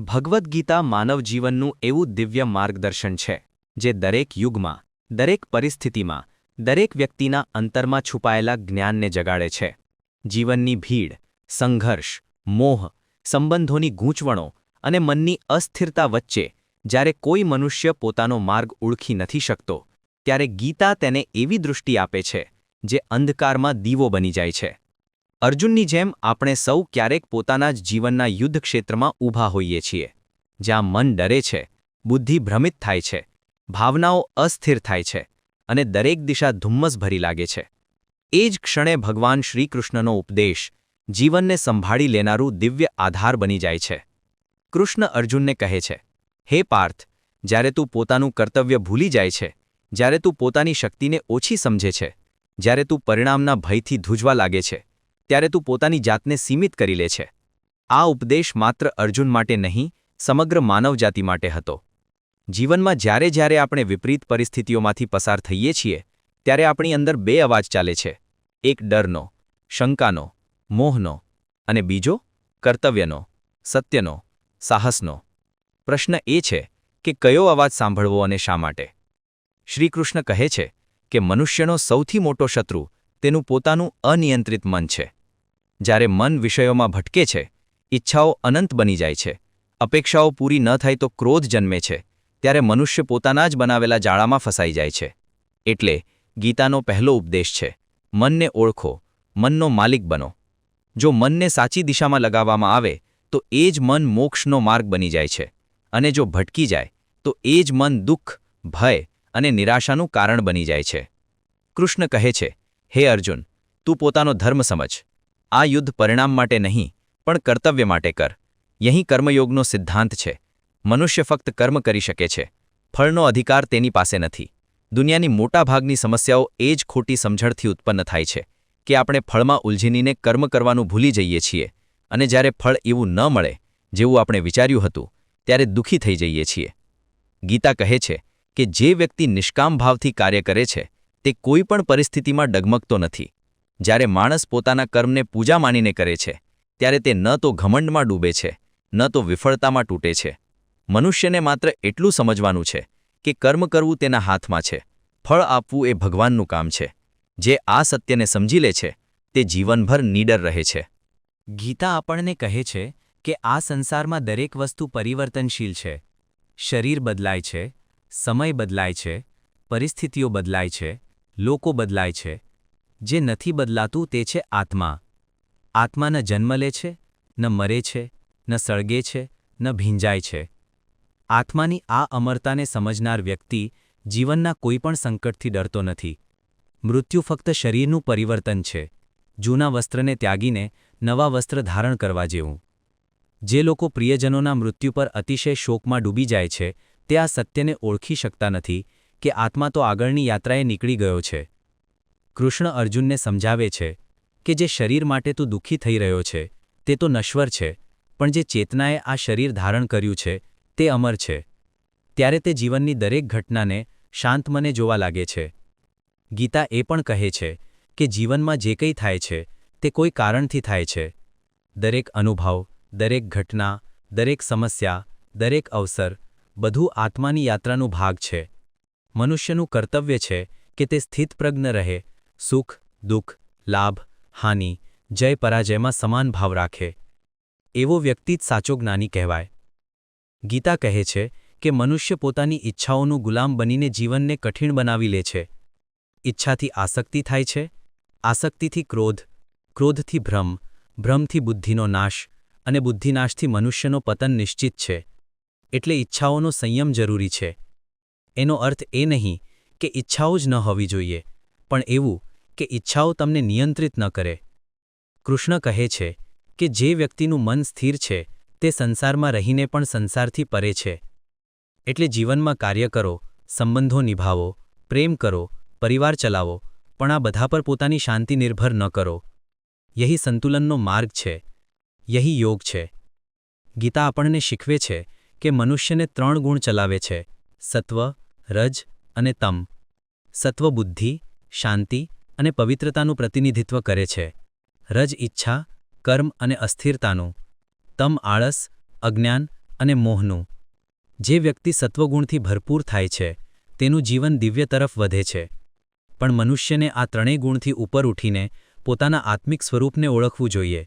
ભગવદ્ ગીતા માનવ જીવનનું એવું દિવ્ય માર્ગદર્શન છે, જે દરેક યુગમાં, દરેક પરિસ્થિતિમાં, દરેક વ્યક્તિના અંતરમાં છુપાયેલા જ્ઞાનને જગાડે છે. જીવનની ભીડ, સંઘર્ષ, મોહ, સંબંધોની ગૂંચવણો અને મનની અસ્થિરતા વચ્ચે જ્યારે કોઈ મનુષ્ય પોતાનો માર્ગ ઓળખી નથી શકતો, ત્યારે ગીતા તેને એવી દૃષ્ટિ આપે છે, જે અંધકારમાં દીવો બની જાય છે. અર્જુનની જેમ આપણે સૌ ક્યારેક પોતાના જ જીવનના યુદ્ધ ક્ષેત્રમાં ઊભા હોઈએ છીએ, જ્યાં મન ડરે છે, બુદ્ધિ ભ્રમિત થાય છે, ભાવનાઓ અસ્થિર થાય છે અને દરેક દિશા ધુમ્મસ ભરી લાગે છે. એ જ ક્ષણે ભગવાન શ્રીકૃષ્ણનો ઉપદેશ જીવનને સંભાળી લેનારું દિવ્ય આધાર બની જાય છે. કૃષ્ણ અર્જુનને કહે છે, હે પાર્થ, જ્યારે તું પોતાનું કર્તવ્ય ભૂલી જાય છે, જ્યારે તું પોતાની શક્તિને ઓછી સમજે છે, જ્યારે તું પરિણામના ભયથી ધૂજવા લાગે છે ત્યારે તું પોતાની જાતને સીમિત કરી લે છે. આ ઉપદેશ માત્ર અર્જુન માટે નહીં, સમગ્ર માનવજાતિ માટે હતો. જીવનમાં જ્યારે જ્યારે આપણે વિપરીત પરિસ્થિતિઓમાંથી પસાર થઈએ છીએ, ત્યારે આપણી અંદર બે અવાજ ચાલે છે. એક ડરનો, શંકાનો, મોહનો, અને બીજો, કર્તવ્યનો, સત્યનો, સાહસનો. પ્રશ્ન એ છે કે કયો અવાજ સાંભળવો અને શા માટે? શ્રીકૃષ્ણ કહે છે કે મનુષ્યનો સૌથી મોટો શત્રુ તેનું પોતાનું અનિયંત્રિત મન છે. જ્યારે મન વિષયોમાં ભટકે છે, ઈચ્છાઓ અનંત બની જાય છે. અપેક્ષાઓ પૂરી ન થાય તો ક્રોધ જન્મે છે, ત્યારે મનુષ્ય પોતાના જ બનાવેલા જાળામાં ફસાઈ જાય છે. એટલે ગીતાનો પહેલો ઉપદેશ છે, મનને ઓળખો, મનનો માલિક બનો. જો મનને સાચી દિશામાં લગાવવામાં આવે, તો એ જ મન મોક્ષનો માર્ગ બની જાય છે. અને જો ભટકી જાય, તો એ જ મન દુઃખ, ભય અને નિરાશાનું કારણ બની જાય છે. કૃષ્ણ કહે છે, હે અર્જુન, તું પોતાનો ધર્મ સમજ. આ યુદ્ધ પરિણામ માટે નહીં, પણ કર્તવ્ય માટે કર. યહીં કર્મયોગનો સિદ્ધાંત છે. મનુષ્ય ફક્ત કર્મ કરી શકે છે. ફળનો અધિકાર તેની પાસે નથી. દુનિયાની મોટાભાગની સમસ્યાઓ એ જ ખોટી સમજણથી ઉત્પન્ન થાય છે, કે આપણે ફળમાં ઉલઝીનીને કર્મ કરવાનું ભૂલી જઈએ છીએ, અને જ્યારે ફળ એવું ન મળે, જેવું આપણે વિચાર્યું હતું, ત્યારે દુઃખી થઈ જઈએ છીએ. ગીતા કહે છે કે જે વ્યક્તિ નિષ્કામ ભાવથી કાર્ય કરે છે, તે કોઈ પણ પરિસ્થિતિમાં ડગમગતો નથી. જ્યારે માણસ પોતાના કર્મને પૂજા માનીને કરે છે, ત્યારે તે ન તો ઘમંડમાં ડૂબે છે, ન તો વિફળતામાં તૂટે છે. મનુષ્યને માત્ર એટલું સમજવાનું છે કે કર્મ કરવું તેના હાથમાં છે, ફળ આપવું એ ભગવાનનું કામ છે. જે આ સત્યને સમજી લે છે, તે જીવનભર નીડર રહે છે. ગીતા આપણને કહે છે કે આ સંસારમાં દરેક વસ્તુ પરિવર્તનશીલ છે. શરીર બદલાય છે, સમય બદલાય છે, પરિસ્થિતિઓ બદલાય છે, લોકો બદલાય છે જે નથી બદલાતું તે છે આત્મા. આત્મા ન જન્મ લે છે, ન મરે છે, ન સળગે છે, ન ભીંજાય છે. આત્માની આ અમરતાને સમજનાર વ્યક્તિ જીવનના કોઈપણ સંકટથી ડરતો નથી. મૃત્યુ ફક્ત શરીરનું પરિવર્તન છે. જૂના વસ્ત્રને ત્યાગીને નવા વસ્ત્ર ધારણ કરવા જેવું. જે લોકો પ્રિયજનોના મૃત્યુ પર અતિશય શોકમાં ડૂબી જાય છે, તે આ સત્યને ઓળખી શકતા નથી કે આત્મા તો આગળની યાત્રાએ નીકળી ગયો છે. કૃષ્ણ અર્જુનને સમજાવે છે કે જે શરીર માટે તું દુઃખી થઈ રહ્યો છે, તે તો નશ્વર છે, પણ જે ચેતનાએ આ શરીર ધારણ કર્યું છે, તે અમર છે. ત્યારે તે જીવનની દરેક ઘટનાને શાંત મને જોવા લાગે છે. ગીતા એ પણ કહે છે કે જીવનમાં જે કંઈ થાય છે, તે કોઈ કારણથી થાય છે. દરેક અનુભવ, દરેક ઘટના, દરેક સમસ્યા, દરેક અવસર, બધું આત્માની યાત્રાનું ભાગ છે. મનુષ્યનું કર્તવ્ય છે કે તે સ્થિતપ્રજ્ઞ રહે સુખ, દુઃખ, લાભ, હાનિ, જય પરાજયમાં સમાન ભાવ રાખે. એવો વ્યક્તિ જ સાચો જ્ઞાની કહેવાય. ગીતા કહે છે કે મનુષ્ય પોતાની ઈચ્છાઓનું ગુલામ બનીને જીવનને કઠિન બનાવી લે છે. ઈચ્છાથી આસક્તિ થાય છે, આસક્તિથી ક્રોધ, ક્રોધથી ભ્રમ, ભ્રમથી બુદ્ધિનો નાશ અને બુદ્ધિનાશથી મનુષ્યનો પતન નિશ્ચિત છે. એટલે ઈચ્છાઓનો સંયમ જરૂરી છે. એનો અર્થ એ નહીં કે ઈચ્છાઓ જ ન હોવી જોઈએ, પણ એવું કે ઈચ્છાઓ તમને નિયંત્રિત ન કરે. કૃષ્ણ કહે છે કે જે વ્યક્તિનું મન સ્થિર છે, તે સંસારમાં રહીને પણ સંસારથી પરે છે. એટલે જીવનમાં કાર્ય કરો, સંબંધો નિભાવો, પ્રેમ કરો, પરિવાર ચલાવો, પણ આ બધા પર પોતાની શાંતિ નિર્ભર ન કરો. યહી સંતુલનનો માર્ગ છે. યહી યોગ છે. ગીતા આપણને શીખવે છે કે મનુષ્યને ત્રણ ગુણ ચલાવે છે. સત્વ, રજ અને તમ. સત્વ બુદ્ધિ શાંતિ અને પવિત્રતાનું પ્રતિનિધિત્વ કરે છે. રજ ઈચ્છા, કર્મ અને અસ્થિરતાનું, તમ આળસ, અજ્ઞાન અને મોહનું. જે વ્યક્તિ સત્વગુણથી ભરપૂર થાય છે, તેનું જીવન દિવ્ય તરફ વધે છે. પણ મનુષ્યને આ ત્રણેય ગુણથી ઉપર ઉઠીને પોતાના આત્મિક સ્વરૂપને ઓળખવું જોઈએ.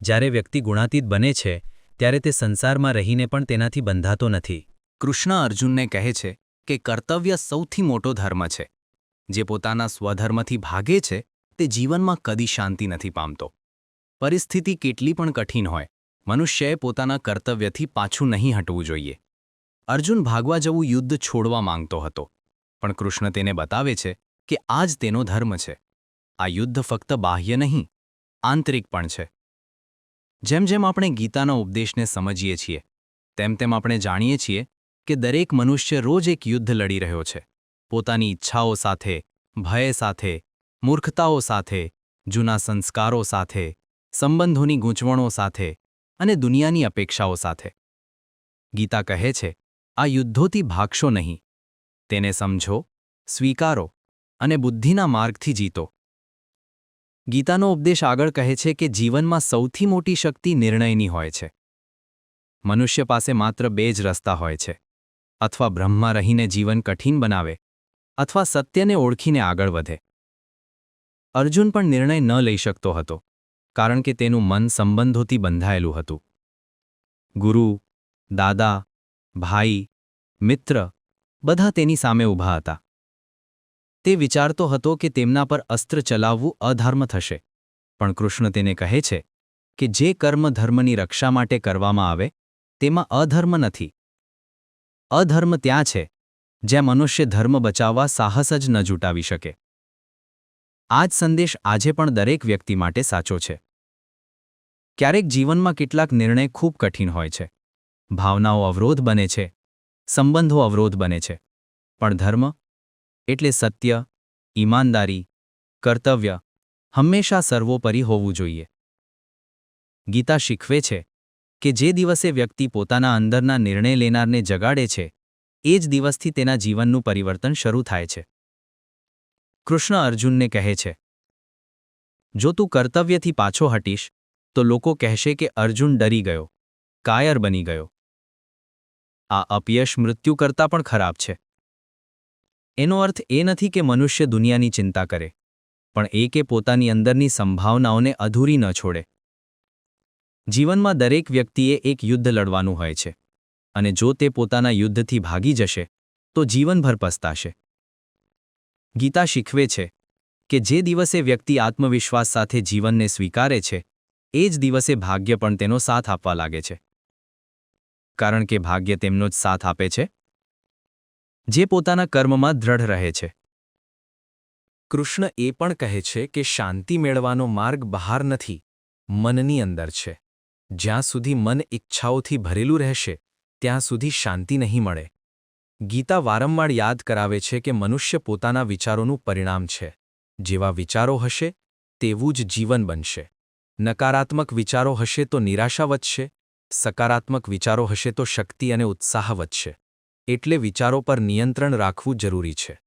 જ્યારે વ્યક્તિ ગુણાતીત બને છે, ત્યારે તે સંસારમાં રહીને પણ તેનાથી બંધાતો નથી. કૃષ્ણ અર્જુનને કહે છે કે કર્તવ્ય સૌથી મોટો ધર્મ છે. જે પોતાના સ્વધર્મથી ભાગે છે, તે જીવનમાં કદી શાંતિ નથી પામતો. પરિસ્થિતિ કેટલી પણ કઠિન હોય, મનુષ્યએ પોતાના કર્તવ્યથી પાછું નહીં હટવું જોઈએ. અર્જુન ભાગવા જવું યુદ્ધ છોડવા માંગતો હતો, પણ કૃષ્ણ તેને બતાવે છે કે આ જ તેનો ધર્મ છે. આ યુદ્ધ ફક્ત બાહ્ય નહીં, આંતરિક પણ છે. જેમ જેમ આપણે ગીતાના ઉપદેશને સમજીએ છીએ, તેમ તેમ આપણે જાણીએ છીએ કે દરેક મનુષ્ય રોજ એક યુદ્ધ લડી રહ્યો છે. પોતાની ઈચ્છાઓ સાથે, ભય સાથે, મૂર્ખતાઓ સાથે, જૂના સંસ્કારો સાથે, સંબંધોની ગૂંચવણો સાથે અને દુનિયાની અપેક્ષાઓ સાથે. ગીતા કહે છે, આ યુદ્ધોથી ભાગશો નહીં. તેને સમજો, સ્વીકારો અને બુદ્ધિના માર્ગથી જીતો. ગીતાનો ઉપદેશ આગળ કહે છે કે જીવનમાં સૌથી મોટી શક્તિ નિર્ણયની હોય છે. મનુષ્ય પાસે માત્ર બે જ રસ્તા હોય છે. અથવા બ્રહ્મા રહીને જીવન કઠિન બનાવે અથવા સત્યને ઓળખીને આગળ વધે. અર્જુન પણ નિર્ણય ન લઈ શકતો હતો, કારણ કે તેનું મન સંબંધોથી બંધાયેલું હતું. ગુરુ, દાદા, ભાઈ, મિત્ર, બધા તેની સામે ઊભા હતા. તે વિચારતો હતો કે તેમના પર અસ્ત્ર ચલાવવું અધર્મ થશે, પણ કૃષ્ણ તેને કહે છે કે જે કર્મ ધર્મની રક્ષા માટે કરવામાં આવે, તેમાં અધર્મ નથી. અધર્મ ત્યાં છે જ્યાં મનુષ્ય ધર્મ બચાવવા સાહસ જ ન જૂટાવી શકે. આ જ સંદેશ આજે પણ દરેક વ્યક્તિ માટે સાચો છે. ક્યારેક જીવનમાં કેટલાક નિર્ણય ખૂબ કઠિન હોય છે. ભાવનાઓ અવરોધ બને છે. સંબંધો અવરોધ બને છે. પણ ધર્મ, એટલે સત્ય, ઈમાનદારી, કર્તવ્ય, હંમેશા સર્વોપરી હોવું જોઈએ. ગીતા શીખવે છે કે જે દિવસે વ્યક્તિ પોતાના અંદરના નિર્ણય લેનારને જગાડે છે એ જ દિવસથી તેના જીવનનું પરિવર્તન શરૂ થાય છે. કૃષ્ણ અર્જુનને કહે છે, જો તું કર્તવ્યથી પાછો હટીશ, તો લોકો કહેશે કે અર્જુન ડરી ગયો, કાયર બની ગયો. આ અપયશ મૃત્યુ કરતાં પણ ખરાબ છે. એનો અર્થ એ નથી કે મનુષ્ય દુનિયાની ચિંતા કરે, પણ એ કે પોતાની અંદરની સંભાવનાઓને અધૂરી ન છોડે. જીવનમાં દરેક વ્યક્તિએ એક યુદ્ધ લડવાનું હોય છે. અને જો તે પોતાના યુદ્ધથી ભાગી જશે, તો જીવનભર પસ્તાશે. ગીતા શીખવે છે કે જે દિવસે વ્યક્તિ આત્મવિશ્વાસ સાથે જીવનને સ્વીકારે છે, એ જ દિવસે ભાગ્ય પણ તેનો સાથ આપવા લાગે છે. કારણ કે ભાગ્ય તેમનો જ સાથ આપે છે. જે પોતાના કર્મમાં દ્રઢ રહે છે. કૃષ્ણ એ પણ કહે છે કે શાંતિ મેળવાનો માર્ગ બહાર નથી, મનની અંદર છે. જ્યાં સુધી મન ઈચ્છાઓથી ભરેલું રહેશે ત્યાં સુધી શાંતિ નહીં મળે. ગીતા વારંવાર યાદ કરાવે છે કે મનુષ્ય પોતાના વિચારોનું પરિણામ છે. જેવા વિચારો હશે, તેવું જ જીવન બનશે. નકારાત્મક વિચારો હશે તો નિરાશા વધશે, સકારાત્મક વિચારો હશે તો શક્તિ અને ઉત્સાહ વધશે. એટલે વિચારો પર નિયંત્રણ રાખવું જરૂરી છે.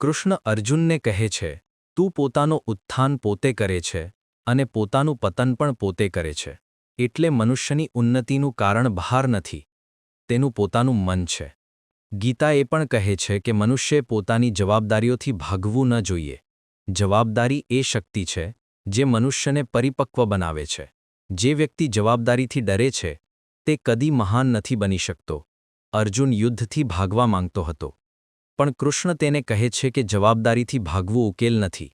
કૃષ્ણ અર્જુનને કહે છે, તું પોતાનો ઉત્થાન પોતે કરે છે, અને પોતાનું પતન પણ પોતે કરે છે. એટલે મનુષ્યની ઉન્નતિનું કારણ બહાર નથી. તેનું પોતાનું મન છે. ગીતા એ પણ કહે છે કે મનુષ્યે પોતાની જવાબદારીઓથી ભાગવું ન જોઈએ. જવાબદારી એ શક્તિ છે, જે મનુષ્યને પરિપક્વ બનાવે છે. જે વ્યક્તિ જવાબદારીથી ડરે છે, તે કદી મહાન નથી બની શકતો. અર્જુન યુદ્ધથી ભાગવા માંગતો હતો. પણ કૃષ્ણ તેને કહે છે કે જવાબદારીથી ભાગવું ઉકેલ નથી,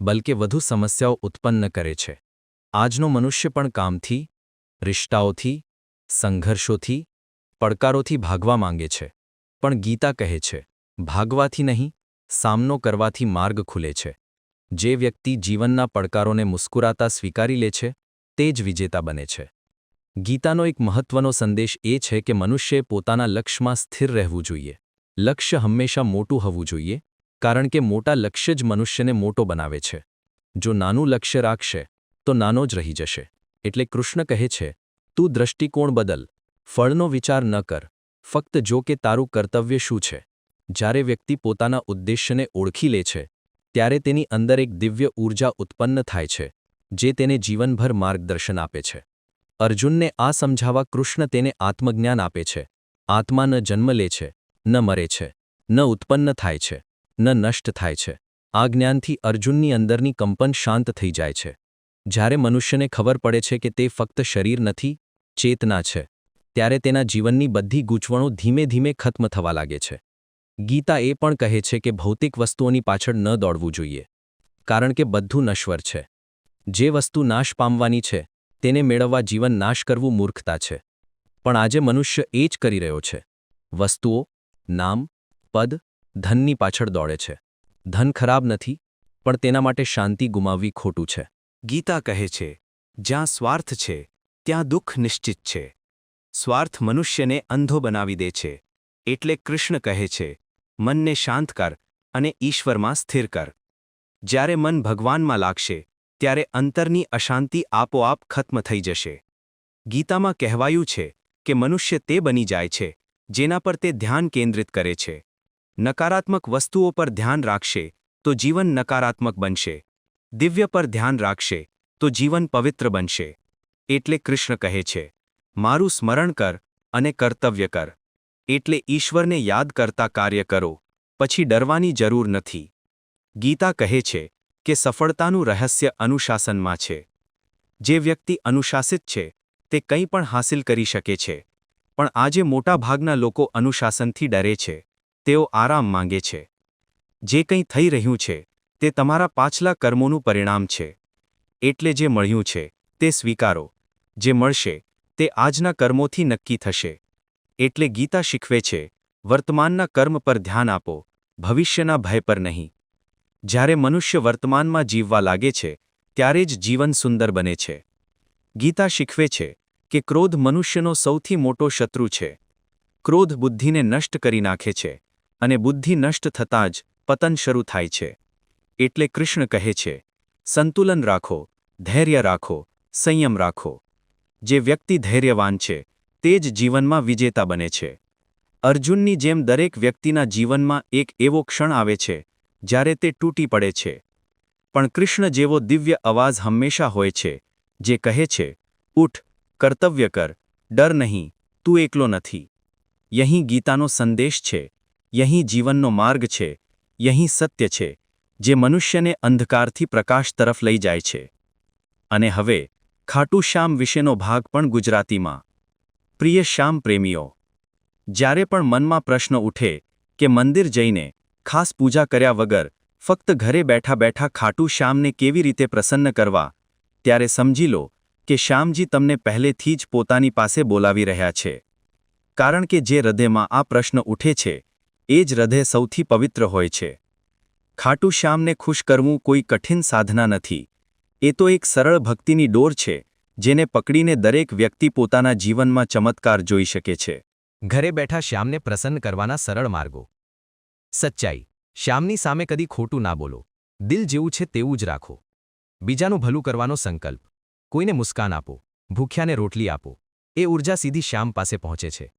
બલકે વધુ સમસ્યાઓ ઉત્પન્ન કરે છે. આજનો મનુષ્ય પણ કામથી, રિશ્તાઓથી, સંઘર્ષોથી પડકારોથી ભાગવા માંગે છે. પણ ગીતા કહે છે, ભાગવાથી નહીં, સામનો કરવાથી માર્ગ ખુલે છે. જે વ્યક્તિ જીવનના પડકારોને મુસ્કુરાતા સ્વીકારી લે છે, તે જ વિજેતા બને છે. ગીતાનો એક મહત્વનો સંદેશ એ છે કે મનુષ્યએ પોતાના લક્ષ્યમાં સ્થિર રહેવું જોઈએ. લક્ષ્ય હંમેશા મોટું હોવું જોઈએ, કારણ કે મોટા લક્ષ્ય જ મનુષ્યને મોટો બનાવે છે. જો નાનું લક્ષ્ય રાખશે, તો નાનો જ રહી જશે. એટલે કૃષ્ણ કહે છે, તું દ્રષ્ટિકોણ બદલ ફળનો વિચાર ન કર. ફક્ત જો કે તારું કર્તવ્ય શું છે. જ્યારે વ્યક્તિ પોતાના ઉદ્દેશ્યને ઓળખી લે છે, ત્યારે તેની અંદર એક દિવ્ય ઊર્જા ઉત્પન્ન થાય છે, જે તેને જીવનભર માર્ગદર્શન આપે છે. અર્જુનને આ સમજાવવા કૃષ્ણ તેને આત્મજ્ઞાન આપે છે. આત્મા ન જન્મ લે છે, ન મરે છે, ન ઉત્પન્ન થાય છે, ન નષ્ટ થાય છે. આ જ્ઞાનથી અર્જુનની અંદરની કંપન શાંત થઈ જાય છે. જ્યારે મનુષ્યને ખબર પડે છે કે તે ફક્ત શરીર નથી, ચેતના છે. ત્યારે તેના જીવનની બધી ગૂંચવણો ધીમે ધીમે ખત્મ થવા લાગે છે. ગીતા એ પણ કહે છે કે ભૌતિક વસ્તુઓની પાછળ ન દોડવું જોઈએ. કારણ કે બધું નશ્વર છે. જે વસ્તુ નાશ પામવાની છે, તેને મેળવવા જીવન નાશ કરવું મૂર્ખતા છે. પણ આજે મનુષ્ય એ જ કરી રહ્યો છે. વસ્તુઓ, નામ, પદ, ધનની પાછળ દોડે છે. ધન ખરાબ નથી, પણ તેના માટે શાંતિ ગુમાવવી ખોટું છે. ગીતા કહે છે, જ્યાં સ્વાર્થ છે, ત્યાં દુઃખ નિશ્ચિત છે. સ્વાર્થ મનુષ્યને અંધો બનાવી દે છે. એટલે કૃષ્ણ કહે છે, મનને શાંત કર અને ઈશ્વરમાં સ્થિર કર. જ્યારે મન ભગવાનમાં લાગશે, ત્યારે અંતરની અશાંતિ આપોઆપ ખત્મ થઈ જશે. ગીતામાં કહેવાયું છે કે મનુષ્ય તે બની જાય છે, જેના પર તે ધ્યાન કેન્દ્રિત કરે છે. નકારાત્મક વસ્તુઓ પર ધ્યાન રાખશે, તો જીવન નકારાત્મક બનશે. દિવ્ય પર ધ્યાન રાખશે, તો જીવન પવિત્ર બનશે. એટલે કૃષ્ણ કહે છે મારું સ્મરણ કર અને કર્તવ્ય કર. એટલે ઈશ્વરને યાદ કરતા કાર્ય કરો, પછી ડરવાની જરૂર નથી. ગીતા કહે છે કે સફળતાનું રહસ્ય અનુશાસનમાં છે. જે વ્યક્તિ અનુશાસિત છે, તે કંઈ પણ હાંસિલ કરી શકે છે. પણ આજે મોટાભાગના લોકો અનુશાસનથી ડરે છે. તેઓ આરામ માંગે છે. જે કંઈ થઈ રહ્યું છે, તે તમારા પાછલા કર્મોનું પરિણામ છે. એટલે જે મળ્યું છે, તે સ્વીકારો. જે મળશે તે આજના કર્મોથી નક્કી થશે. એટલે ગીતા શીખવે છે, વર્તમાનના કર્મ પર ધ્યાન આપો, ભવિષ્યના ભય પર નહીં. જ્યારે મનુષ્ય વર્તમાનમાં જીવવા લાગે છે, ત્યારે જ જીવન સુંદર બને છે. ગીતા શીખવે છે કે ક્રોધ મનુષ્યનો સૌથી મોટો શત્રુ છે. ક્રોધ બુદ્ધિને નષ્ટ કરી નાખે છે અને બુદ્ધિ નષ્ટ થતાં જ પતન શરૂ થાય છે. એટલે કૃષ્ણ કહે છે, સંતુલન રાખો, ધૈર્ય રાખો, સંયમ રાખો. જે વ્યક્તિ ધૈર્યવાન છે, તે જ જીવનમાં વિજેતા બને છે. અર્જુનની જેમ દરેક વ્યક્તિના જીવનમાં એક એવો ક્ષણ આવે છે, જ્યારે તે તૂટી પડે છે. પણ કૃષ્ણ જેવો દિવ્ય અવાજ હંમેશા હોય છે, જે કહે છે, ઉઠ, કર્તવ્ય કર, ડર નહીં, તું એકલો નથી. યહીં ગીતાનો સંદેશ છે, યહીં જીવનનો માર્ગ છે, યહીં સત્ય છે, જે મનુષ્યને અંધકારથી પ્રકાશ તરફ લઈ જાય છે. અને હવે ખાટુ શ્યામ વિશેનો ભાગ પણ ગુજરાતીમાં. પ્રિય શ્યામ પ્રેમીઓ, જ્યારે પણ મનમાં પ્રશ્ન ઉઠે કે મંદિર જઈને ખાસ પૂજા કર્યા વગર ફક્ત ઘરે બેઠા બેઠા ખાટુ શ્યામને કેવી રીતે પ્રસન્ન કરવા, ત્યારે સમજી લો કે શ્યામજી તમને પહેલેથી જ પોતાની પાસે બોલાવી રહ્યા છે. કારણ કે જે હૃદયમાં આ પ્રશ્ન ઉઠે છે, એ જ હૃદય સૌથી પવિત્ર હોય છે. ખાટુ શ્યામને ખુશ કરવું કોઈ કઠિન સાધના નથી. એ તો એક સરળ ભક્તિની ડોર છે, જેને પકડીને દરેક વ્યક્તિ પોતાના જીવનમાં ચમત્કાર જોઈ શકે છે. ઘરે બેઠા શ્યામને પ્રસન્ન કરવાના સરળ માર્ગો. સચ્ચાઈ, શ્યામની સામે કદી ખોટું ના બોલો. દિલ જેવું છે તેવું જ રાખો. બીજાનું ભલું કરવાનો સંકલ્પ. કોઈને મુસ્કાન આપો. ભૂખ્યાને રોટલી આપો. એ ઊર્જા સીધી શ્યામ પાસે પહોંચે છે.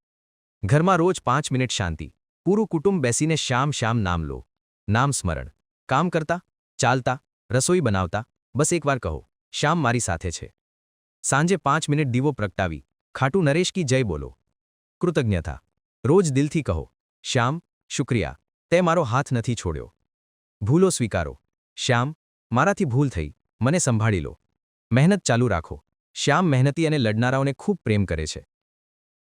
ઘરમાં રોજ પાંચ મિનિટ શાંતિ. પૂરું કુટુંબ બેસીને શ્યામ શ્યામ નામ લો. નામ સ્મરણ. કામ કરતા? ચાલતા? રસોઈ બનાવતા? બસ એકવાર કહો, શ્યામ મારી સાથે છે. સાંજે પાંચ મિનિટ દીવો પ્રગટાવી, ખાટુ નરેશ કી જય બોલો. કૃતજ્ઞતા. રોજ દિલથી કહો, શ્યામ, શુક્રિયા, તે મારો હાથ નથી છોડ્યો. ભૂલો સ્વીકારો. શ્યામ, મારાથી ભૂલ થઈ, મને સંભાળી લો. મહેનત ચાલુ રાખો. શ્યામ મહેનતી અને લડનારાઓને ખૂબ પ્રેમ કરે છે.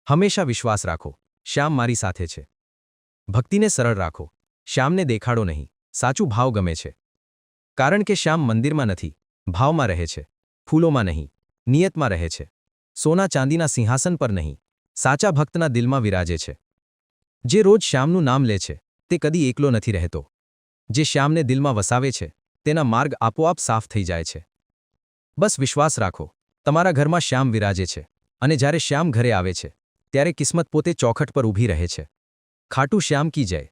હંમેશા વિશ્વાસ રાખો. શ્યામ મારી સાથે છે. ભક્તિને સરળ રાખો. શ્યામને દેખાડો નહીં. સાચું ભાવ ગમે છે. કારણ કે શ્યામ મંદિરમાં નથી, ભાવમાં રહે છે, ફૂલોમાં નહીં, નિયતમાં રહે છે, સોના ચાંદીના સિંહાસન પર નહીં, સાચા ભક્તના દિલમાં વિરાજે છે. જે રોજ શ્યામનું નામ લે છે, તે કદી એકલો નથી રહેતો. જે શ્યામને દિલમાં વસાવે છે, તેના માર્ગ આપોઆપ સાફ થઈ જાય છે. બસ વિશ્વાસ રાખો, તમારા ઘરમાં શ્યામ વિરાજે છે, અને જ્યારે શ્યામ ઘરે આવે છે, ત્યારે કિસ્મત પોતે ચોખટ પર ઊભી રહે છે. ખાટુ શ્યામ કી જય.